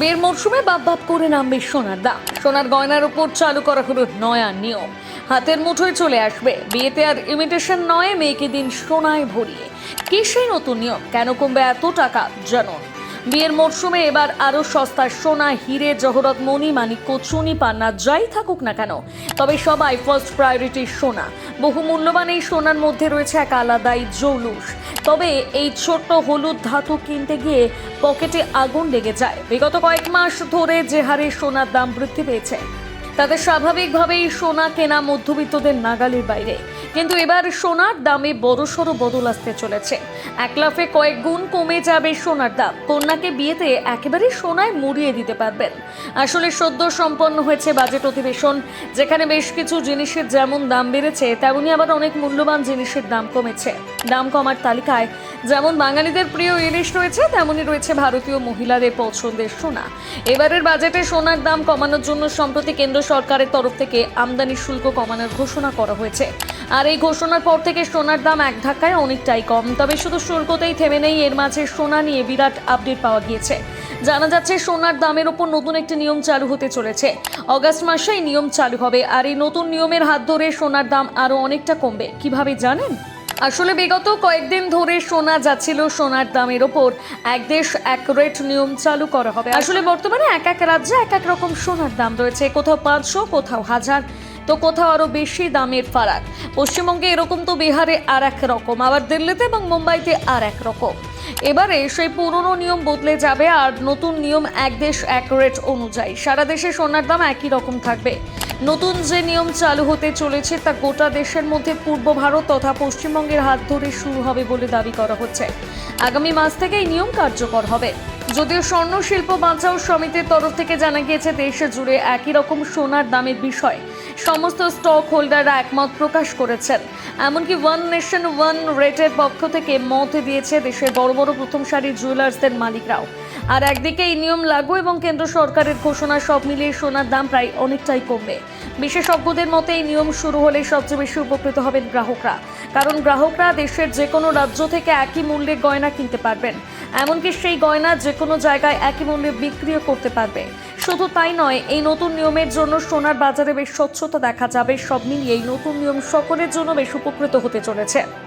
বিয়ের মরশুমে বাপ বাপ করে নামবে সোনার দাম সোনার গয়নার উপর চালু করা হলো নয়া নিয়ম। হাতের মুঠোয় চলে আসবে। বিয়েতে আর ইমিটেশন নয়, মেয়েকে দিন সোনায় ভরিয়ে। কি সেই নতুন নিয়ম? কেন কমবে এত টাকা? জানুন। বিয়ের মরশুমে এবার আরও সস্তা সোনা, হিরে, জহরত, মণি মানিক্য চুনি পান্না, যাই থাকুক না কেন, তবে সবাই ফার্স্ট প্রায়োরিটি সোনা। বহু মূল্যবান এই সোনার মধ্যে রয়েছে এক আলাদাই জৌলুস। তবে এই ছোট্ট হলুদ ধাতু কিনতে গিয়ে পকেটে আগুন লেগে যায়। বিগত কয়েক মাস ধরে যে হারে সোনার দাম বৃদ্ধি পেয়েছে তাদের স্বাভাবিকভাবেই সোনা কেনা মধ্যবিত্তদের নাগালের বাইরে। কিন্তু এবার সোনার দামে বড়সড় বদল আসতে চলেছে। এক লাফে কয়েক গুণ কমে যাবে সোনার দাম। কন্যাকে বিয়েতে একেবারে সোনায় মুড়িয়ে দিতে পারবেন। আসলে সদ্য সম্পন্ন হয়েছে বাজেট অধিবেশন, যেখানে বেশ কিছু জিনিসের যেমন দাম বেড়েছে, তেমনি আবার অনেক মূল্যবান জিনিসের দাম কমেছে। দাম কমার তালিকায় যেমন বাঙালিদের প্রিয় ইলিশ রয়েছে, তেমনি রয়েছে ভারতীয় মহিলাদের পছন্দের সোনা। এবারের বাজেটে সোনার দাম কমানোর জন্য সম্প্রতি কেন্দ্র সরকারের তরফ থেকে আমদানি শুল্ক কমানোর ঘোষণা করা হয়েছে। আর এই ঘোষণার পর থেকে সোনার দাম এক ধাক্কায় অনেকটাই কম। তবে শুধু শুল্কতেই থেমে নেই, এর মাঝে সোনা নিয়ে বিরাট আপডেট পাওয়া গিয়েছে। জানা যাচ্ছে, সোনার দামের ওপর নতুন একটি নিয়ম চালু হতে চলেছে। অগাস্ট মাসে এই নিয়ম চালু হবে, আর এই নতুন নিয়মের হাত ধরে সোনার দাম আরও অনেকটা কমবে। কীভাবে জানেন? আসলে বিগত কয়েকদিন ধরে শোনা যাচ্ছিল সোনার দামের ওপর। এক দেশ এক রেট নিয়ম চালু করা হবে। আসলে বর্তমানে এক এক রাজ্যে এক এক রকম সোনার দাম রয়েছে। কোথাও পাঁচশো, কোথাও হাজার। তো কোথাও আরও বেশি দামের ফারাক। পশ্চিমবঙ্গে এরকম তো বিহারে আর এক রকম, আবার দিল্লিতে এবং মুম্বাইতে আর এক রকম। এবারে সেই পুরনো নিয়ম বদলে যাবে আর নতুন নিয়ম এক দেশ এক রেট অনুযায়ী। সারা দেশে সোনার দাম একই রকম থাকবে। নতুন যে নিয়ম চালু হতে চলেছে তা গোটা দেশের মধ্যে পূর্ব ভারত তথা পশ্চিমবঙ্গের হাত ধরে শুরু হবে বলে দাবি করা হচ্ছে। আগামী মাস থেকে এই নিয়ম কার্যকর হবে। যদিও স্বর্ণ শিল্প বাঁচাও সমিতির তরফ থেকে জানা গিয়েছে, দেশে জুড়ে একই রকম সোনার দামের বিষয়। সমস্ত স্টক হোল্ডাররা একমত প্রকাশ করেছেন। এমনকি ওয়ান নেশন ওয়ান রেটের পক্ষ থেকে মত দিয়েছে দেশের বড় বড় প্রথম সারির জুয়েলার্সদের মালিকরাও। আর একদিকে এই নিয়ম লাগু এবং কেন্দ্র সরকারের ঘোষণা সব মিলিয়ে সোনার দাম প্রায় অনেকটাই কমবে। বিশেষজ্ঞদের মতে এই নিয়ম শুরু হলে সবচেয়ে বেশি উপকৃত হবেন গ্রাহকরা। কারণ গ্রাহকরা দেশের যে কোনো রাজ্য থেকে একই মূল্যে গয়না কিনতে পারবেন। এমনকি সেই গয়না যে কোনো জায়গায় একই মূল্যে বিক্রিও করতে পারবে। শুধু তাই নয়, এই নতুন নিয়মের জন্য সোনার বাজারে বেশ স্বচ্ছতা দেখা যাবে। সব মিলিয়ে এই নতুন নিয়ম সকলের জন্য বেশ উপকৃত হতে চলেছে।